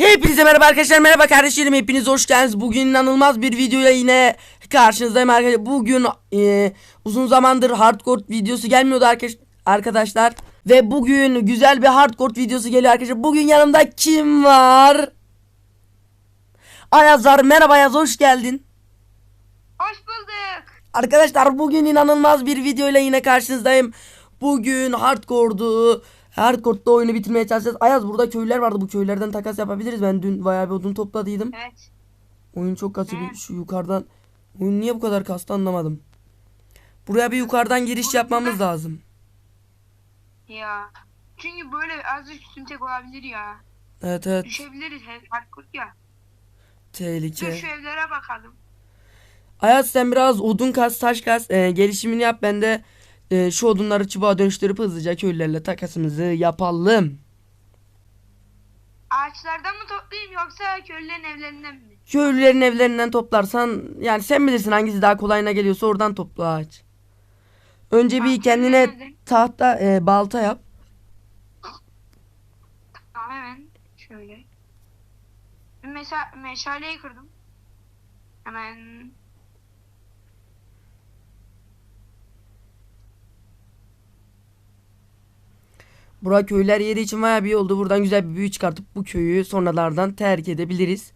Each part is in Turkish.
Hepinize merhaba arkadaşlar merhaba kardeşlerim. Hepiniz hoş geldiniz. Bugün inanılmaz bir videoya yine karşınızdayım arkadaşlar. Bugün e, uzun zamandır hardcore videosu gelmiyordu arkadaş arkadaşlar. Ve bugün güzel bir hardcore videosu geliyor arkadaşlar. Bugün yanımda kim var? Ayazar merhaba Ayaz hoş geldin. Hoş bulduk. Arkadaşlar bugün inanılmaz bir videoyla yine karşınızdayım. Bugün hardcore'du. Hardcore'da oyunu bitirmeye çalışacağız. Ayaz burada köyler vardı. Bu köylerden takas yapabiliriz. Ben dün bayağı bir odun topladıydım. Evet. Oyun çok kasıyor. Hı. Şu yukarıdan. Oyun niye bu kadar kastı anlamadım. Buraya bir yukarıdan giriş yapmamız lazım. Ya. Çünkü böyle azıcık süntek olabilir ya. Evet evet. Düşebiliriz hardcore ya. Dur Tehlike. şu evlere bakalım. Ayaz sen biraz odun kas taş kas e, gelişimini yap. Ben de e, şu odunları çubuğa dönüştürüp hızlıca köylülerle takasımızı yapalım. Ağaçlardan mı toplayayım yoksa köylülerin evlerinden mi? Köylülerin evlerinden toplarsan yani sen bilirsin hangisi daha kolayına geliyorsa oradan topla ağaç. Önce bir kendine tahta e, balta yap. Tamam hemen şöyle. Mesela meşaleyi kırdım. Hemen Burak köyler yeri için bayağı bir iyi oldu. Buradan güzel bir büyü çıkartıp bu köyü sonralardan terk edebiliriz.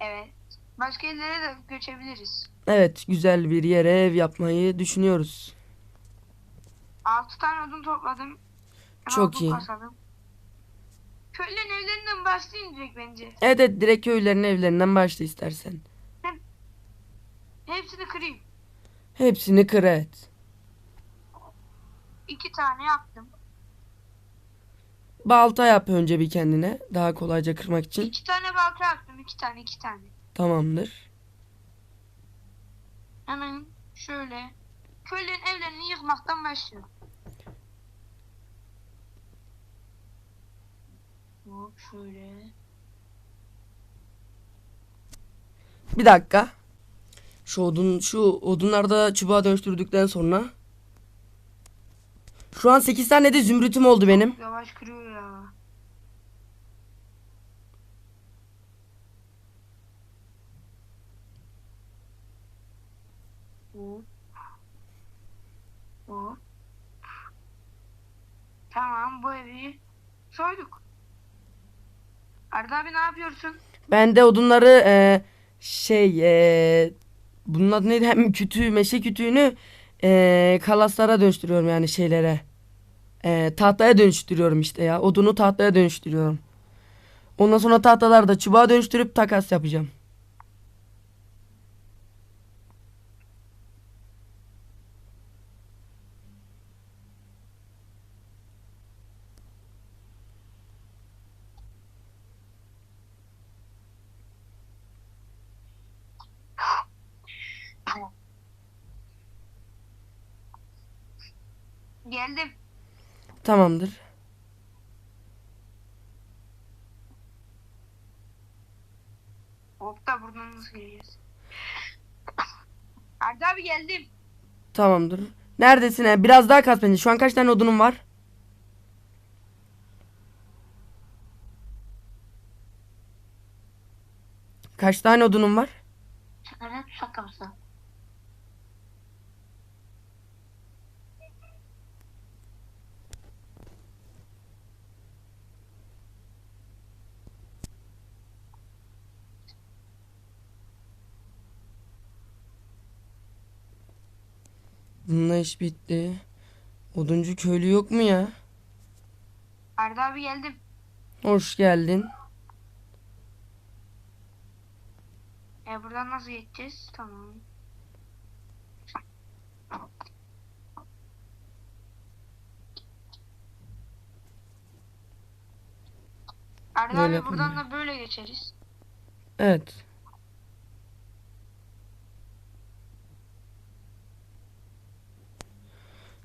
evet. Başka yerlere de göçebiliriz. Evet güzel bir yere ev yapmayı düşünüyoruz. 6 tane odun topladım. Çok iyi. kasalım. Köylülerin evlerinden başlayayım direkt bence. Evet evet direkt köylerin evlerinden başla istersen. Hepsini kırayım. Hepsini kır et. İki tane yaptım. Balta yap önce bir kendine. Daha kolayca kırmak için. İki tane balta yaptım. iki tane iki tane. Tamamdır. Hemen şöyle köylerin evlerini yıkmaktan başlıyorum. Hop şöyle. Bir dakika. Şu odun şu odunları da çubuğa dönüştürdükten sonra şu an 8 tane de zümrütüm oldu benim. Yavaş kırıyor ya. Tamam bu evi soyduk. Arda abi ne yapıyorsun? Ben de odunları e, şey e, bunun adı neydi? Hem kütüğü, meşe kütüğünü e, kalaslara dönüştürüyorum yani şeylere. E, tahtaya dönüştürüyorum işte ya. Odunu tahtaya dönüştürüyorum. Ondan sonra tahtaları da çubuğa dönüştürüp takas yapacağım. Geldim. Tamamdır. Hop da buradan nasıl gireceğiz? Arda abi geldim. Tamamdır. Neredesin? he? Biraz daha kas bence. Şu an kaç tane odunun var? Kaç tane odunun var? Evet sakamsa. Bununla iş bitti. Oduncu köylü yok mu ya? Arda abi geldim. Hoş geldin. E buradan nasıl geçeceğiz? Tamam. Arda Böyle abi buradan yapalım da böyle geçeriz. Evet.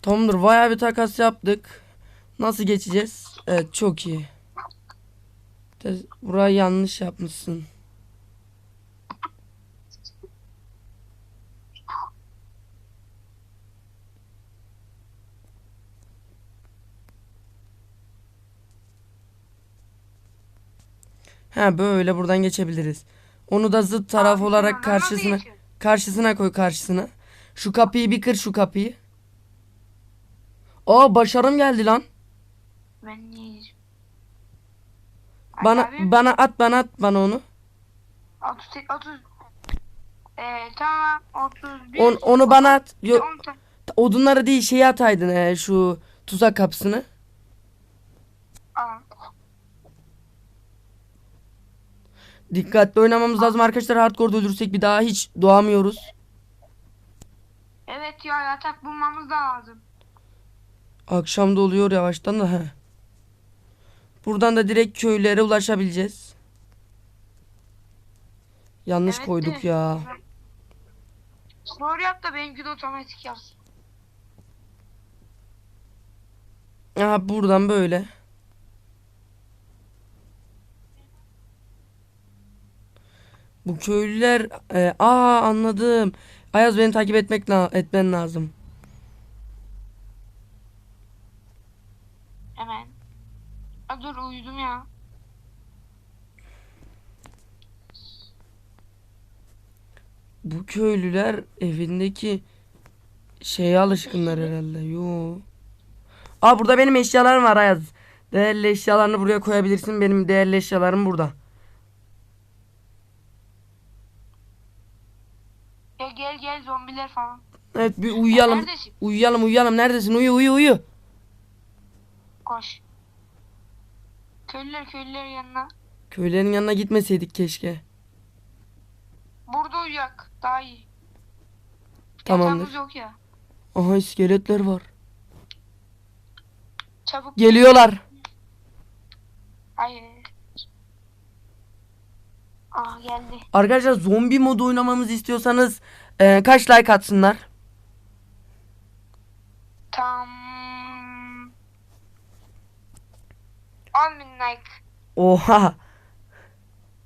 Tamamdır. Bayağı bir takas yaptık. Nasıl geçeceğiz? Evet çok iyi. Burayı yanlış yapmışsın. Ha böyle buradan geçebiliriz. Onu da zıt taraf olarak karşısına karşısına koy karşısına. Şu kapıyı bir kır şu kapıyı. Aa başarım geldi lan. Ben niye? Bana Abi, bana at bana at bana onu. 30 30 Ee, tamam 31 On, onu bana at. Yo, 10 ta- odunları değil şeyi ataydın ee, şu tuzak kapısını. Aa, Dikkatli oynamamız lazım arkadaşlar. Hardcore ölürsek bir daha hiç doğamıyoruz. Evet ya yatak bulmamız da lazım. Akşam da oluyor yavaştan da. He. Buradan da direkt köylere ulaşabileceğiz. Yanlış Evet koyduk ya. Doğru yap da benimki de otomatik yapsın. Aha buradan böyle. Bu köylüler e, aa anladım. Ayaz beni takip etmek la- etmen lazım. Hemen. Aa, dur uyudum ya. Bu köylüler evindeki şeye alışkınlar herhalde. Yo. Aa burada benim eşyalarım var Ayaz. Değerli eşyalarını buraya koyabilirsin. Benim değerli eşyalarım burada. Ya gel gel zombiler falan. Evet bir uyuyalım. Neredesin? Uyuyalım uyuyalım. Neredesin? Uyu uyu uyu. Koş. Köylüler köylüler yanına. Köylerin yanına gitmeseydik keşke. Burada uyuyak. Daha iyi. Tamamdır. Yatağımız yok ya. Aha iskeletler var. Çabuk. Geliyorlar. Hayır. Aa geldi. Arkadaşlar zombi modu oynamamızı istiyorsanız e, kaç like atsınlar? Tam 10 bin like. Oha.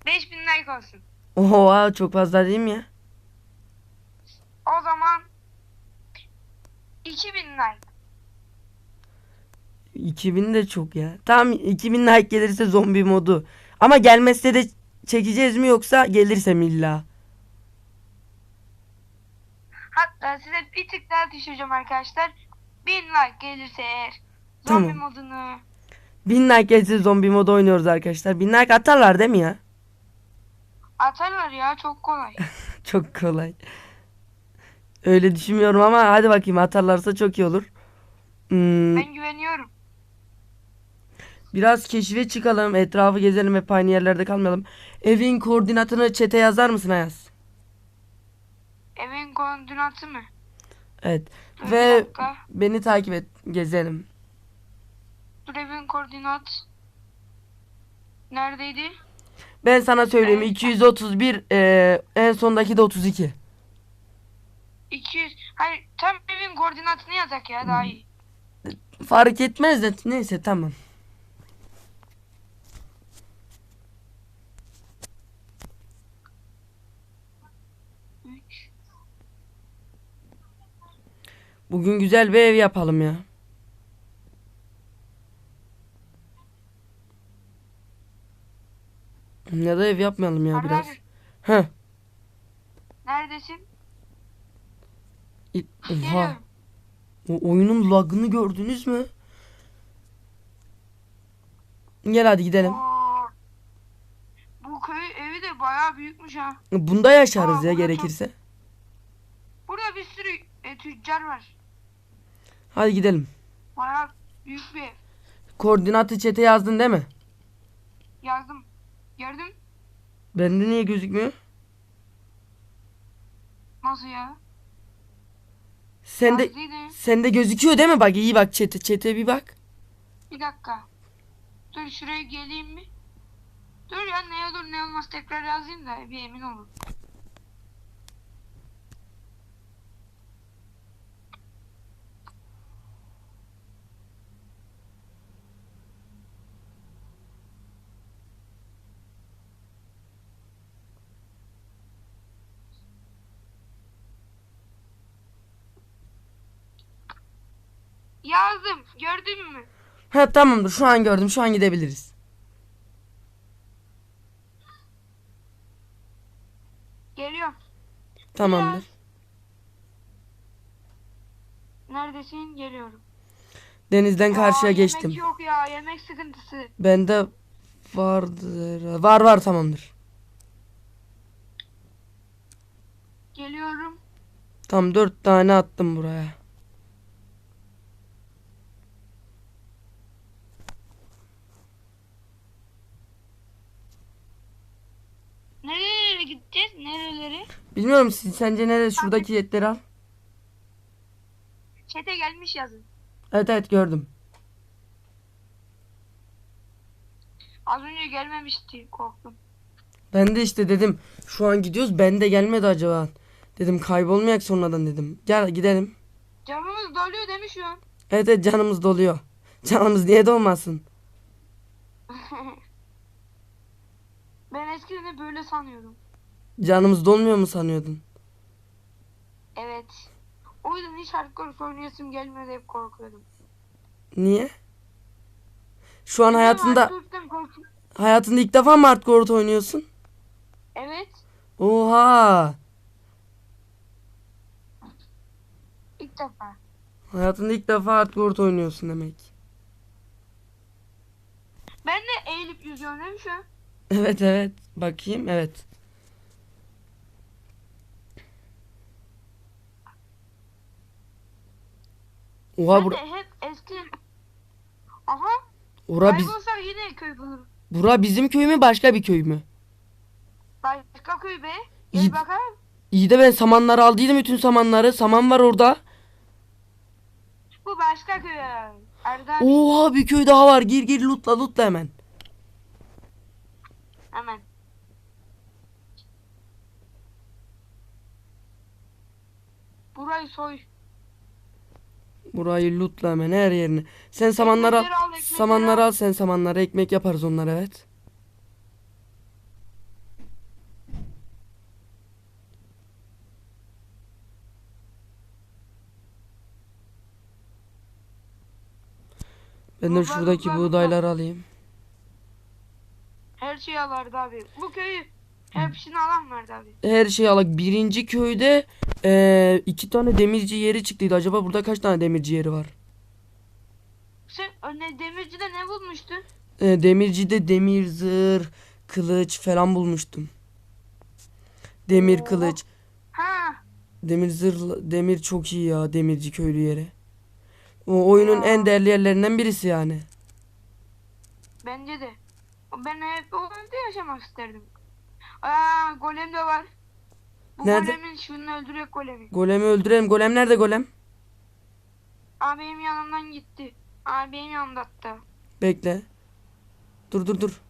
5 bin like olsun. Oha çok fazla değil mi ya? O zaman 2000 like. 2000 de çok ya. Tamam 2000 like gelirse zombi modu. Ama gelmezse de çekeceğiz mi yoksa gelirse mi illa? Hatta size bir tık daha düşüreceğim arkadaşlar. 1000 like gelirse eğer Tamam. zombi modunu 1000 like gelirse zombi modu oynuyoruz arkadaşlar. 1000 like atarlar değil mi ya? atarlar ya çok kolay. Çok kolay. Öyle düşünmüyorum ama hadi bakayım atarlarsa çok iyi olur. Hmm, ben güveniyorum. biraz keşfe çıkalım. Etrafı gezelim hep aynı yerlerde kalmayalım. Evin koordinatını çete yazar mısın Ayaz? Evin koordinatı mı? Evet. Dur Ve dakika. beni takip et. Gezelim. Dur evin koordinat. Neredeydi? Ben sana söyleyeyim. Evet. 231 e, en sondaki de 32. 200. Hayır tam evin koordinatını yazak ya daha iyi. Fark etmez de neyse tamam. Bugün güzel bir ev yapalım ya. Ya da ev yapmayalım ya biraz. Heh. neredesin? İ- Oha. Geliyorum. O oyunun lagını gördünüz mü? Gel hadi gidelim. Oo. Bu köy evi de bayağı büyükmüş ha. Bunda yaşarız Aa, ya burada gerekirse. Burada bir sürü e, tüccar var. Hadi gidelim. Bayağı büyük bir ev. Koordinatı çete yazdın değil mi? Yazdım. Gördün? Bende niye gözükmüyor? Nasıl ya? Sende Yazdıydım. sende gözüküyor değil mi? Bak iyi bak çete çete bir bak. Bir dakika. Dur şuraya geleyim mi? Dur ya ne olur ne olmaz tekrar yazayım da bir emin olun. Yazdım. Gördün mü? Ha tamamdır şu an gördüm şu an gidebiliriz. Geliyorum. Tamamdır. Neredesin? Geliyorum. Denizden karşıya Aa, geçtim. Yemek yok ya. Yemek sıkıntısı. Bende vardır. Var var tamamdır. Geliyorum. Tam dört tane attım buraya. Nerelere? Bilmiyorum siz sence neresi? Şuradaki yetleri al. Çete gelmiş yazın. Evet evet gördüm. Az önce gelmemişti. Korktum. Ben de işte dedim şu an gidiyoruz ben de gelmedi acaba. Dedim kaybolmayak sonradan dedim. Gel gidelim. Canımız doluyor mi şu an? Evet evet canımız doluyor. Canımız niye dolmasın? ben eskiden de böyle sanıyordum. Canımız dolmuyor mu sanıyordun? Evet. O yüzden hiç hardcore oynayasım gelmiyordu hep korkuyordum. Niye? Şu an hayatında hayatında ilk defa mı hardcore oynuyorsun? Evet. Oha! ilk defa. Hayatında ilk defa hardcore oynuyorsun demek. Ben de eğilip yüzüyorum değil mi şu an? Evet evet. Bakayım evet. Oha bura, hep eski... Aha. ora, biz, Kaybolsak yine köy bulurum. bura bizim köy mü başka bir köy mü? Başka köy be. İyi- Gel bakalım. İyi de ben samanları aldıydım bütün samanları. Saman var orada. Bu başka köy. Abi. Oha bir köy daha var. Gir gir lootla lootla hemen. Hemen. Burayı soy. Burayı lootla hemen her yerini. Sen samanları al. Samanları al. sen samanları. Ekmek yaparız onlar evet. Ben de şuradaki buğday, buğdayları alayım. Her şeyi alardı abi. Bu köyü hepsini alan vardı abi. Her şeyi alak. Birinci köyde eee, iki tane demirci yeri çıktıydı. Acaba burada kaç tane demirci yeri var? Sen önüne demircide ne bulmuştun? Eee, demircide demir zırh, kılıç falan bulmuştum. Demir Oo. kılıç. Ha. Demir zırh, demir çok iyi ya demirci köylü yeri. O oyunun Ya. en değerli yerlerinden birisi yani. Bence de. Ben hep o yaşamak isterdim. Aa golem de var. Bu Nerede? golemin şunu öldürüyor golemi. Golemi öldürelim. Golem nerede golem? Abi benim yanımdan gitti. Abi benim yanımda hatta. Bekle. Dur dur dur.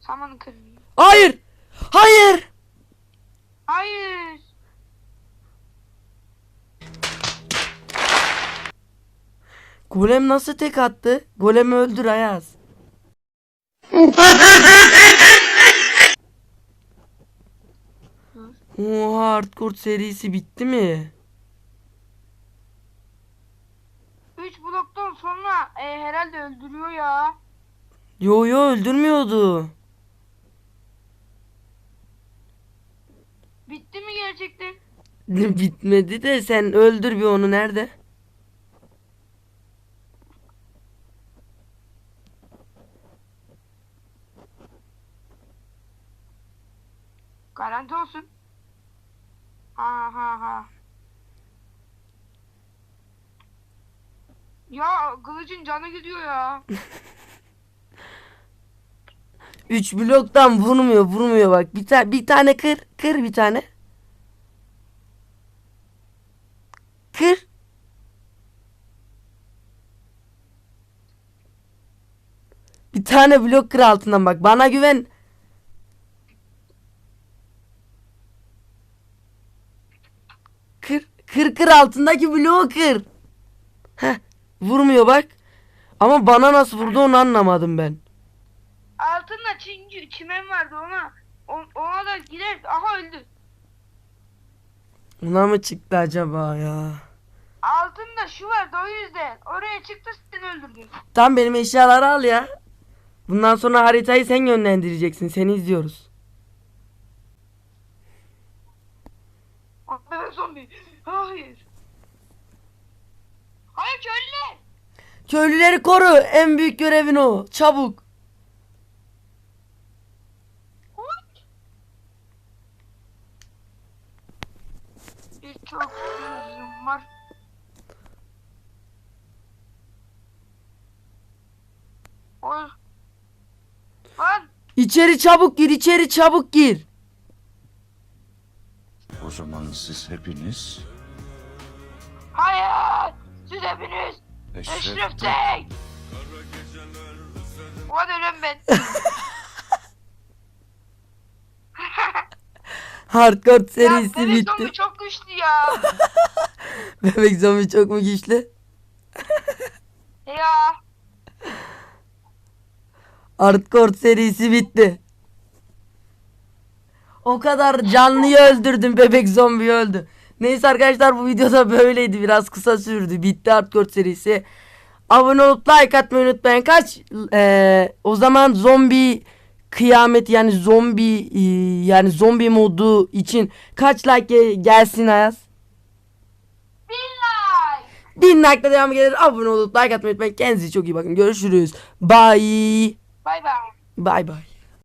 Samanı kırmıyor. Hayır! Hayır! Hayır. Golem nasıl tek attı? Golemi öldür Ayaz. Oha Hardcore serisi bitti mi? 3 bloktan sonra e, herhalde öldürüyor ya. Yo yo öldürmüyordu. Bitti mi gerçekten? Bitmedi de sen öldür bir onu nerede? Garanti olsun. Ha ha ha. Ya kılıcın canı gidiyor ya. 3 bloktan vurmuyor vurmuyor bak. Bir, ta bir tane kır. Kır bir tane. Kır. Bir tane blok kır altından bak. Bana güven. Kır. Altındaki bloğu kır. Heh. Vurmuyor bak. Ama bana nasıl vurdu onu anlamadım ben. Altında çinci, çimen vardı ona. Ona da gider. Aha öldü. Ona mı çıktı acaba ya? Altında şu vardı o yüzden. Oraya çıktı seni öldürdü. Tam benim eşyaları al ya. Bundan sonra haritayı sen yönlendireceksin. Seni izliyoruz. zombi. Hayır. Hayır köylüler. Köylüleri koru. En büyük görevin o. Çabuk. Birçok var. Oy. İçeri çabuk gir. içeri çabuk gir. O zaman siz hepiniz. Siz hepiniz Eşref Tek. Hadi ölüm ben. Hardcore ya serisi bebek bitti. zombi çok güçlü ya. Bebek zombi çok mu güçlü? ya. Hardcore serisi bitti. O kadar canlıyı öldürdüm bebek zombi öldü. Neyse arkadaşlar bu videoda böyleydi biraz kısa sürdü. Bitti Hardcore serisi. Abone olup like atmayı unutmayın. Kaç eee, o zaman zombi kıyamet yani zombi eee, yani zombi modu için kaç like ge- gelsin Ayaz? Billahi. Bin like devam gelir. Abone olup like atmayı unutmayın. Kendinize çok iyi bakın. Görüşürüz. Bye. Bay bay. Bye bye.